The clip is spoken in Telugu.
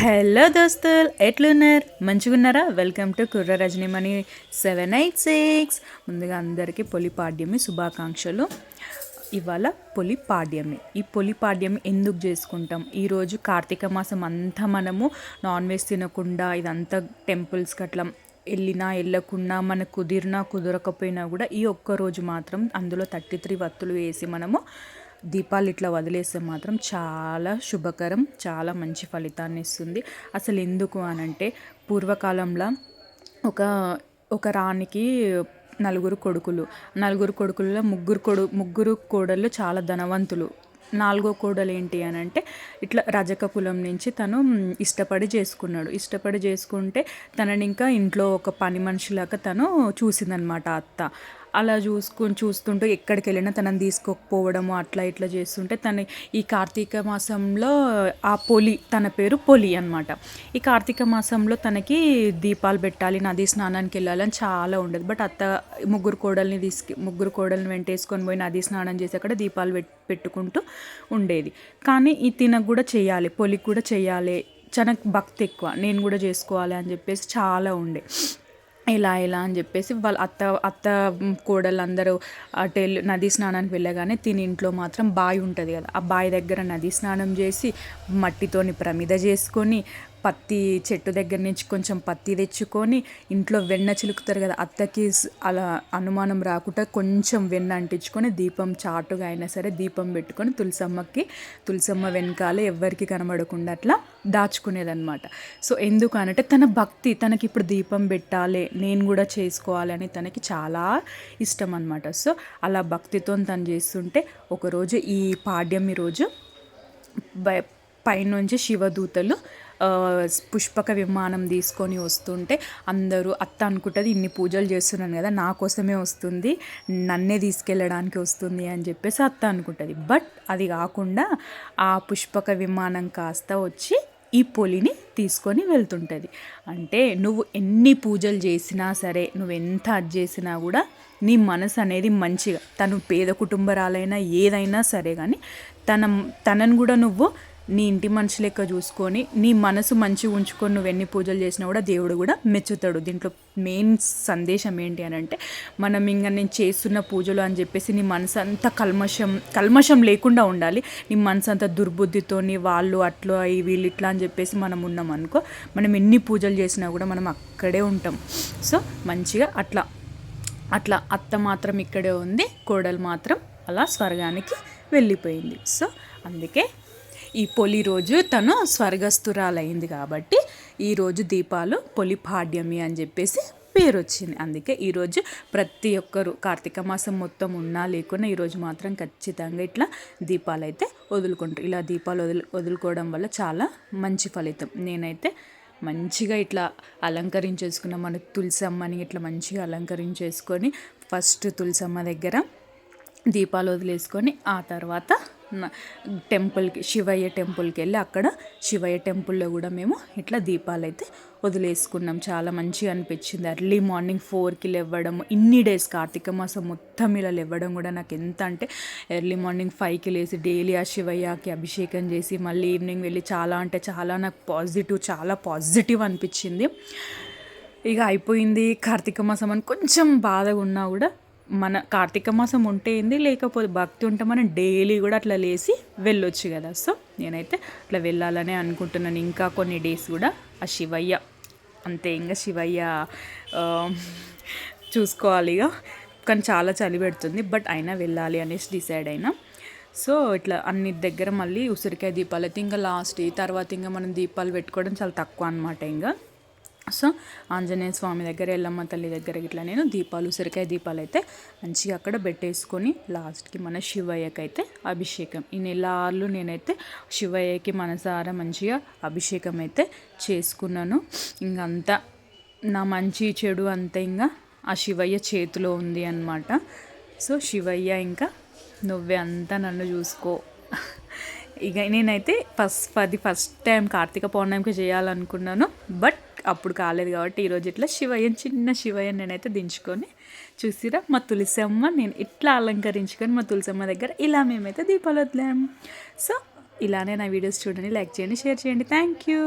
హలో దోస్తులు ఎట్లున్నారు మంచిగున్నారా వెల్కమ్ టు కుర్ర రజనీమణి సెవెన్ ఎయిట్ సిక్స్ ముందుగా అందరికీ పొలిపాడ్యమి శుభాకాంక్షలు. ఇవాళ పొలిపాడ్యమి ఈ పొలిపాడ్యమి ఎందుకు చేసుకుంటాం? ఈరోజు కార్తీక మాసం అంతా మనము నాన్ వెజ్ తినకుండా ఇదంతా టెంపుల్స్కి అట్లా వెళ్ళినా వెళ్ళకుండా మనకు కుదిరినా కుదరకపోయినా కూడా ఈ ఒక్క రోజు మాత్రం అందులో థర్టీ త్రీ వత్తులు వేసి మనము దీపాలు ఇట్లా వదిలేస్తే మాత్రం చాలా శుభకరం చాలా మంచి ఫలితాన్ని ఇస్తుంది. అసలు ఎందుకు అనంటే పూర్వకాలంలో ఒక ఒక రాణికి నలుగురు కొడుకులు. నలుగురు కొడుకుల్లో ముగ్గురు కొడు ముగ్గురు కోడళ్ళు చాలా ధనవంతులు. నాలుగో కోడలు ఏంటి అని అంటే ఇట్లా రజక కులం నుంచి తను ఇష్టపడి చేసుకున్నాడు. ఇష్టపడి చేసుకుంటే తనని ఇంకా ఇంట్లో ఒక పని మనిషిలాగా తను చూసిందనమాట అత్త. అలా చూసుకొని చూస్తుంటూ ఎక్కడికి వెళ్ళినా తనని తీసుకోకపోవడము అట్లా ఇట్లా చేస్తుంటే తన ఈ కార్తీక మాసంలో ఆ పొలి తన పేరు పొలి అనమాట ఈ కార్తీక మాసంలో తనకి దీపాలు పెట్టాలి నది స్నానానికి వెళ్ళాలని చాలా ఉండేది. బట్ అత్త ముగ్గురు కోడల్ని తీసుకు ముగ్గురు కోడల్ని వెంటేసుకొని పోయి నది స్నానం చేసి అక్కడ దీపాలు పెట్టుకుంటూ ఉండేది. కానీ ఈ తినకు కూడా చేయాలి పొలికి కూడా చేయాలి. చాలా భక్తి ఎక్కువ నేను కూడా చేసుకోవాలి అని చెప్పేసి చాలా ఉండే. ఇలా ఇలా అని చెప్పేసి వాళ్ళ అత్త అత్త కోడలందరూ అటు నదీ స్నానానికి వెళ్ళగానే తిని ఇంట్లో మాత్రం బావి ఉంటుంది కదా. ఆ బావి దగ్గర నదీ స్నానం చేసి మట్టితోని ప్రమిద చేసుకొని పత్తి చెట్టు దగ్గర నుంచి కొంచెం పత్తి తెచ్చుకొని ఇంట్లో వెన్న చిలుకుతారు కదా అత్తకి అలా అనుమానం రాకుండా కొంచెం వెన్న అంటించుకొని దీపం చాటుగా అయినా సరే దీపం పెట్టుకొని తులసమ్మకి తులసమ్మ వెనకాల ఎవ్వరికి కనబడకుండా అట్లా దాచుకునేదన్నమాట. సో ఎందుకు అనంటే తన భక్తి తనకి ఇప్పుడు దీపం పెట్టాలి నేను కూడా చేసుకోవాలని తనకి చాలా ఇష్టం అనమాట సో అలా భక్తితో తను చేస్తుంటే ఒకరోజు ఈ పాడ్యం రోజు పైనుంచి శివదూతలు పుష్పక విమానం తీసుకొని వస్తుంటే అందరూ అత్త అనుకుంటుంది ఇన్ని పూజలు చేస్తున్నాను కదా నా కోసమే వస్తుంది నన్నే తీసుకెళ్ళడానికి వస్తుంది అని చెప్పేసి అత్త అనుకుంటుంది. బట్ అది కాకుండా ఆ పుష్పక విమానం కాస్త వచ్చి ఈ పొలిని తీసుకొని వెళ్తుంటుంది. అంటే నువ్వు ఎన్ని పూజలు చేసినా సరే నువ్వు ఎంత అది చేసినా కూడా నీ మనసు అనేది మంచిగా తను పేద కుటుంబరాలైనా ఏదైనా సరే కానీ తన తనను కూడా నువ్వు నీ ఇంటి మనిషి లెక్క చూసుకొని నీ మనసు మంచిగా ఉంచుకొని నువ్వు ఎన్ని పూజలు చేసినా కూడా దేవుడు కూడా మెచ్చుతాడు. దీంట్లో మెయిన్ సందేశం ఏంటి అని అంటే మనం ఇంకా నేను చేస్తున్న పూజలు అని చెప్పేసి నీ మనసు అంతా కల్మషం కల్మషం లేకుండా ఉండాలి. నీ మనసు అంతా దుర్బుద్ధితో వాళ్ళు అట్లా వీళ్ళు ఇట్లా అని చెప్పేసి మనం ఉన్నాం అనుకో మనం ఎన్ని పూజలు చేసినా కూడా మనం అక్కడే ఉంటాం. సో మంచిగా అట్లా అట్లా అత్త మాత్రం ఇక్కడే ఉంది కోడలు మాత్రం అలా స్వర్గానికి వెళ్ళిపోయింది. సో అందుకే ఈ పొలి రోజు తను స్వర్గస్థురాలైంది కాబట్టి ఈరోజు దీపాలు పొలి పాడ్యమి అని చెప్పేసి పేరు వచ్చింది అందుకే ఈరోజు ప్రతి ఒక్కరు కార్తీక మాసం మొత్తం ఉన్నా లేకున్నా ఈరోజు మాత్రం ఖచ్చితంగా ఇట్లా దీపాలు అయితే వదులుకుంటారు. ఇలా దీపాలు వదులు వదులుకోవడం వల్ల చాలా మంచి ఫలితం. నేనైతే మంచిగా ఇట్లా అలంకరించేసుకున్న. మన తులసమ్మని ఇట్లా మంచిగా అలంకరించేసుకొని ఫస్ట్ తులసమ్మ దగ్గర దీపాలు వదిలేసుకొని ఆ తర్వాత టెంపుల్కి శివయ్య టెంపుల్కి వెళ్ళి అక్కడ శివయ్య టెంపుల్లో కూడా మేము ఇట్లా దీపాలు అయితే వదిలేసుకున్నాం. చాలా మంచిగా అనిపించింది. ఎర్లీ మార్నింగ్ ఫోర్కి లేవ్వడం ఇన్ని డేస్ కార్తీక మాసం మొత్తం ఇలా లేవ్వడం కూడా నాకు ఎంత అంటే ఎర్లీ మార్నింగ్ ఫైవ్కి లేసి డైలీ ఆ శివయ్యకి అభిషేకం చేసి మళ్ళీ ఈవినింగ్ వెళ్ళి చాలా అంటే చాలా నాకు పాజిటివ్ చాలా పాజిటివ్ అనిపించింది. ఇక అయిపోయింది కార్తీక మాసం అని కొంచెం బాధగా ఉన్నా కూడా మన కార్తీక మాసం ఉంటే ఏంది లేకపోతే భక్తి ఉంటే మనం డైలీ కూడా అట్లా లేచి వెళ్ళొచ్చు కదా. సో నేనైతే అట్లా వెళ్ళాలనే అనుకుంటున్నాను. ఇంకా కొన్ని డేస్ కూడా ఆ శివయ్య అంతే ఇంకా శివయ్య చూసుకోవాలి ఇక కానీ చాలా చలి పెడుతుంది బట్ అయినా వెళ్ళాలి అనేసి డిసైడ్ అయినా. సో ఇట్లా అన్ని దగ్గర మళ్ళీ ఉసిరికాయ దీపాలు అయితే ఇంకా లాస్ట్ తర్వాత ఇంకా మనం దీపాలు పెట్టుకోవడం చాలా తక్కువ అనమాట ఇంకా సో ఆంజనేయ స్వామి దగ్గర ఎల్లమ్మ తల్లి దగ్గర ఇట్లా నేను దీపాలు ఉసిరికాయ దీపాలు అయితే మంచిగా అక్కడ పెట్టేసుకొని లాస్ట్కి మన శివయ్యకి అయితే అభిషేకం. ఈ నెలలు నేనైతే శివయ్యకి మనసారా మంచిగా అభిషేకం అయితే చేసుకున్నాను. ఇంకంతా నా మంచి చెడు అంతా ఇంకా ఆ శివయ్య చేతిలో ఉంది అనమాట సో శివయ్య ఇంకా నువ్వే అంతా నన్ను చూసుకో. ఇక నేనైతే ఫస్ట్ అది ఫస్ట్ టైం కార్తీక పౌర్ణమికి చేయాలనుకున్నాను. బట్ అప్పుడు కాలేదు కాబట్టి ఈరోజు ఇట్లా శివయ్యని చిన్న శివయ్యని నేనైతే దించుకొని చూసిరా మా తులసమ్మ నేను ఇట్లా అలంకరించుకొని మా తులసమ్మ దగ్గర ఇలా మేమైతే దీపాలు వదిలాము సో ఇలానే నా వీడియోస్ చూడండి లైక్ చేయండి షేర్ చేయండి. Thank you